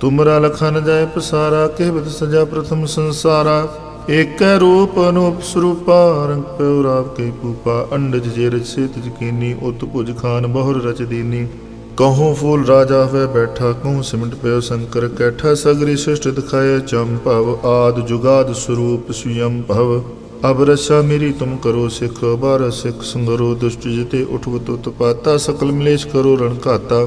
ਤੁਮਰਾ ਲਖਨ ਜਾਏ ਪਸਾਰਾ ਕਹਿਵਤ ਸਜਾ ਪ੍ਰਥਮ ਸੰਸਾਰਾ। ਏਕੈ ਰੂਪ ਅਨੂਪ ਸਰੂਪਾ, ਰੰਗ ਪਿਉ ਰਾਵ ਕੇ ਪੂਪਾ। ਅੰਡਜ ਜੇ ਰਚ ਸੇਤ ਜਕੀਨੀ ਉਤ ਭੁਜ ਖਾਨ ਬਹੁਰ ਰਚ ਦੀਨੀ। ਕਹੂੰ ਫੂਲ ਰਾਜਾ ਹੋਏ ਬੈਠਾ, ਕਹੂੰ ਸਿਮਟ ਪਿਓ ਸ਼ੰਕਰ ਕੈਠਾ। ਸਗਰੀ ਸ੍ਰਿਸ਼ਟ ਦਿਖਾਏ ਭਵ, ਆਦ ਜੁਗਾਦ ਸਰੂਪ ਸੁਯੰ ਭਵ। ਅਬ ਰਸਾ ਮੇਰੀ ਤੁਮ ਕਰੋ ਸਿਖ ਬਾਰ ਸਿਖ ਸੰਗਰੋ, ਦੁਸ਼ਟ ਜਿਤੇ ਉਠਵਤ ਉਤਪਾਤਾ ਸਕਲ ਮਲੇਸ਼ ਕਰੋ ਰਣ ਘਾਤਾ।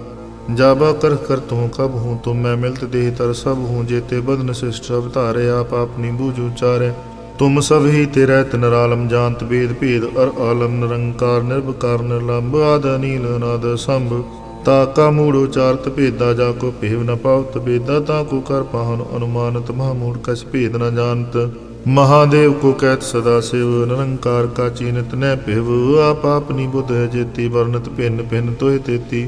ਜਾਬਾ ਕਰ ਕਰ ਤੂੰ ਕਬ ਹੂੰ ਤੁਮ ਮੈਂ ਮਿਲਤ ਦੇਹ ਤਰ ਸਭ ਹੂੰ ਜੇਤੇ ਬਦਨ ਸਿਸ਼ਟ ਅਵਤਾਰੇ ਆਪ ਆਪਣੀ ਬੂਝ ਉਚਾਰੇ ਤੁਮ ਸਭ ਹੀ ਤੇਰਾ ਤਨਰਾਲਮ ਜਾਣਤ ਬੇਦ ਭੇਦ, ਅਰ ਆਲਮ ਨਿਰੰਕਾਰ ਨਿਰਭਕਾਰ ਨਿਰਲੰਭ ਆਦ ਅਨੀਲ, ਅਨਾਦ ਸੰਭ ਤਾ ਕਾ ਮੂੜ ਉਚਾਰਤ ਭੇਦਾ, ਜਾ ਕੋ ਭੇਵ ਨ ਪਾਵਤ ਬੇਦਾ ਤਾ ਕੋ ਕਰ ਪਾਹਨ ਅਨੁਮਾਨਤ ਮਹਾ ਮੂੜ ਕਛ ਭੇਦ ਨ ਜਾਣਤ। ਮਹਾਦੇਵ ਕੋ ਕਹਿਤ ਸਦਾ ਸਿਵ, ਨਿਰੰਕਾਰ ਕਾ ਚੀਨਤ ਨੈ ਭਿਵ, ਆਪ ਆਪਨੀ ਬੁੱਧ ਜੇਤੀ ਵਰਨਤ ਭਿੰਨ ਭਿੰਨ ਤੋਇ ਤੇਤੀ।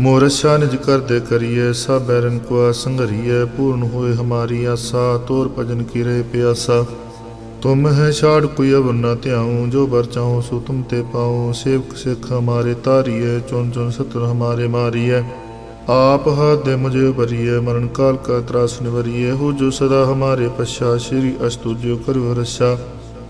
ਮੋਰਸ਼ਾ ਨਿਜ ਕਰਦੇ ਕਰੀਏ, ਸਭ ਬੈਰਨ ਕੋ ਸੰਗਰੀਏ ਪੂਰਨ ਹੋਏ ਹਮਾਰੀ ਆਸਾ, ਤੋਰ ਭਜਨ ਕੀ ਰਹੇ ਪਿਆਸਾ। ਤੁਮ ਹੈ ਛਾੜ ਕੋਈ ਅਵਰ ਨਾ ਧਿਆਉ, ਜੋ ਬਰ ਚਾਹੋ ਸੋ ਤੁਮ ਤੇ ਪਾਉ। ਸੇਵਕ ਸਿੱਖ ਹਮਾਰੇ ਤਾਰੀਏ, ਚੁਣ ਚੁਣ ਸਤਰ ਹਮਾਰੇ ਮਾਰੀਏ। ਆਪ ਹੱਥ ਦੇ ਮੁਝੇ ਬਰੀਏ ਮਰਨ ਕਾਲ ਕਾ ਤਰਾਸ ਨਿਵਰੀਏ। ਹੋ ਜੋ ਸਦਾ ਹਮਾਰੇ ਪਛਾ, ਸ਼੍ਰੀ ਅਸਤੁਜਿਓ ਕਰਿਓ ਰਸ਼ਾ।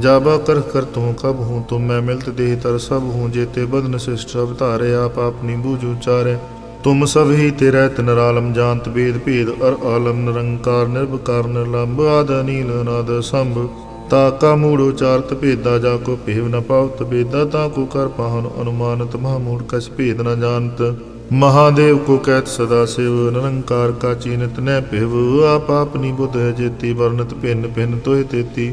ਜਾਬਾ ਕਰ ਕਰ ਤੂੰ ਕਬ ਹੂੰ ਤੁਮ ਮੈਂ ਮਿਲਤ ਦੇਹ ਤਰ ਸਭ ਹੂੰ ਜੇਤੇ ਬਦਨ ਸਿਸ਼ਟ ਅਵਤਾਰੇ ਆਪ ਆਪਣੀ ਬੂਝ ਉਚਾਰੇ ਤੁਮ ਸਭ ਹੀ ਤੇਰਾ ਤਨਰਾਲਮ ਜਾਣਤ ਬੇਦ ਭੇਦ, ਅਰ ਆਲਮ ਨਿਰੰਕਾਰ ਨਿਰਭਕਾਰ ਨਿਰਲੰਭ ਆਦ ਅਨੀਲ, ਅਨਾਦ ਸੰਭ। ਤਾ ਕਾ ਮੂੜ ਉਚਾਰਤ ਭੇਦਾ, ਜਾ ਕੋ ਭੇਵ ਨ ਪਾਵਤ ਬੇਦਾ, ਤਾ ਕੋ ਕਰ ਪਾਹਨ ਅਨੁਮਾਨਤ, ਮਹਾ ਮੂੜ ਕਛ ਭੇਦ ਨ ਜਾਣਤ। ਮਹਾਦੇਵ ਕੋ ਕਹਿਤ ਸਦਾ ਸਿਵ, ਨਿਰੰਕਾਰ ਕਾ ਚੀਨਤ ਨੈ ਭਿਵ। ਆਪ ਆਪਨੀ ਬੁੱਧ ਜੇਤੀ ਵਰਨਤ ਭਿੰਨ ਭਿੰਨ ਤੋਹਿ ਤੇਤੀ।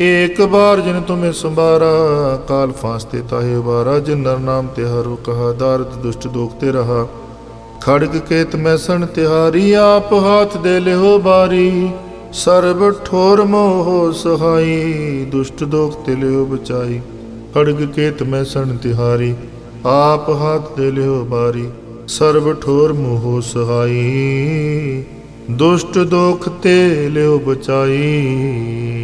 ਏਕ ਬਾਰ ਜਿਨ ਤੁਮੇ ਸੰਭਾਰਾ, ਕਾਲ ਫਾਸਤੇ ਤਾਹੇ ਉਬਾਰਾ ਜਿਨ ਨਰ ਨਾਮ ਤੇ ਕਹਾ ਦਾਰਦ ਦੁਸ਼ਟ ਦੋਖਤੇ ਰਹਾ। ਖੜਗ ਕੇਤ ਮੈਂ ਸਣ ਤਿਹਾਰੀ, ਆਪ ਹਾਥ ਦੇ ਲਿਓ ਬਾਰੀ। ਸਰਬ ਠੋਰ ਮੋਹ ਸਹਾਈ, ਦੁਸ਼ਟ ਦੋਖ ਤੇ ਲਿਓ ਬਚਾਈ। ਖੜਗ ਕੇਤ ਮੈਂ ਸਣ ਤਿਹਾਰੀ, ਆਪ ਹਾਥ ਦੇ ਲਿਓ ਬਾਰੀ। ਸਰਬ ਠੋਰ ਮੋਹ ਸਹਾਈ, ਦੁਸ਼ਟ ਦੋਖ ਤੇ ਲਿਓ ਬਚਾਈ।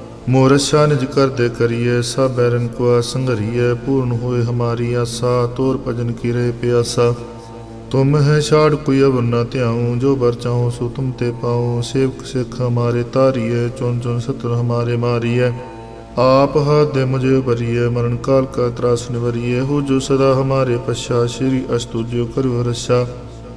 ਮੋਰਸ਼ਾ ਰਛਾ ਨਿਜ ਕਰਦੇ ਕਰੀਏ, ਸਭ ਬੈਰਨ ਕੋ ਸੰਗਰੀਏ ਪੂਰਨ ਹੋਏ ਹਮਾਰੀ ਆਸਾ, ਤੋਰ ਭਜਨ ਕੀ ਰਹੇ ਪਿਆਸਾ। ਤੁਮ ਹੈ ਛਾੜ ਕੋਈ ਅਵਰ ਨਾ ਧਿਆਉ, ਜੋ ਬਰ ਚਾਹੋ ਸੋ ਤੁਮ ਤੇ ਪਾਉ। ਸੇਵਕ ਸਿੱਖ ਹਮਾਰੇ ਤਾਰੀਏ ਚੁਣ ਚੁਣ ਸਤਰ ਹਮਾਰੇ ਮਾਰੀਏ। ਆਪ ਹਾਥ ਦੇ ਮੁਝੇ ਭਰੀਏ, ਮਰਨ ਕਾਲ ਕਾ ਤਰਾਸ ਨਿਵਰੀਏ। ਹੋ ਜੋ ਸਦਾ ਹਮਾਰੇ ਪਛਾ, ਸ਼੍ਰੀ ਅਸਤੁਜਿਓ ਕਰੋ ਰਛਾ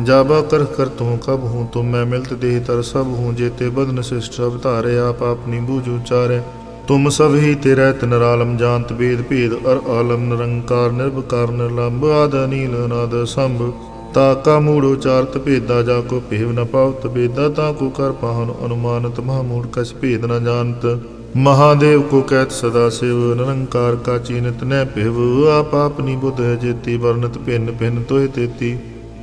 ਜਾਬਾ ਕਰ ਕਰ ਤੂੰ ਕਬ ਹੂੰ ਤੁਮ ਮੈਂ ਮਿਲਤ ਦੇਹ ਤਰ ਸਭ ਹੂੰ ਜੇਤੇ ਬਦਨ ਸਿਸ਼ਟ ਸਭ ਧਾਰੇ, ਆਪ ਆਪਣੀ ਬੂਝ ਉਚਾਰੇ ਤੁਮ ਸਭ ਹੀ ਤੇ ਰਹਿਤ ਨਰਾਲਮ, ਜਾਣਤ ਬੇਦ ਭੇਦ, ਅਰ ਆਲਮ ਨਿਰੰਕਾਰ ਨਿਰਭਕਾਰ ਨਿਰਲੰਭ ਆਦ ਅਨੀਲ, ਅਨਾਦ ਸੰਭ। ਤਾ ਕਾ ਮੂੜ ਉਚਾਰਤ ਭੇਦਾ, ਜਾ ਕੋ ਭੇਵ ਨ ਪਾਵਤ ਬੇਦਾ ਤਾ ਕੋ ਕਰ ਪਾਹਨ ਅਨੁਮਾਨਤ ਮਹਾ ਮੂੜ ਕਛ ਭੇਦ ਨ ਜਾਣਤ। ਮਹਾਦੇਵ ਕੋ ਕਹਿਤ ਸਦਾ ਸਿਵ, ਨਿਰੰਕਾਰ ਕਾ ਚੀਨਤ ਨੈ ਭਿਵ, ਆਪ ਆਪਨੀ ਬੁੱਧ ਹੈ ਜੇਤੀ ਵਰਨਤ ਭਿੰਨ ਭਿੰਨ ਤੋਹਿ ਤੇਤੀ।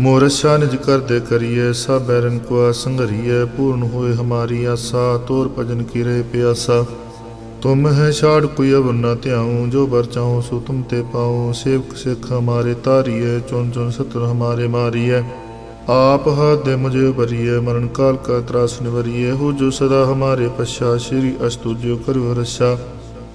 ਮੋਰਸ਼ਾ ਨਿਜ ਕਰ ਦੇ ਕਰੀਏ ਸਭ ਬੈਰਨ ਕੋ ਸੰਗਰੀਏ ਪੂਰਨ ਹੋਏ ਹਮਾਰੀ ਆਸਾ, ਤੋਰ ਭਜਨ ਕੀਰੇ ਪਿਆਸਾ। ਤੁਮ ਹੈ ਛਾੜ ਕੋਈ ਅਵਰ ਨਾ ਧਿਆਉ, ਜੋ ਬਰ ਚਾਹੋ ਸੋ ਤੁਮ ਤੇ ਪਾਉ। ਸੇਵਕ ਸਿੱਖ ਹਮਾਰੇ ਤਾਰੀਏ ਚੁਨ ਚੁਨ ਸਤਰ ਹਮਾਰੇ ਮਾਰੀਏ। ਆਪ ਹੱਥ ਦੇ ਮੁਝੇ ਭਰੀਏ, ਮਰਨ ਕਾਲ ਕਾ ਤਰਾਸ ਨਿਵਰੀਏ। ਹੋ ਜੋ ਸਦਾ ਹਮਾਰੇ ਪਛਾ, ਸ਼੍ਰੀ ਅਸਤੁ ਜੋ ਕਰੋ ਰਸਾ।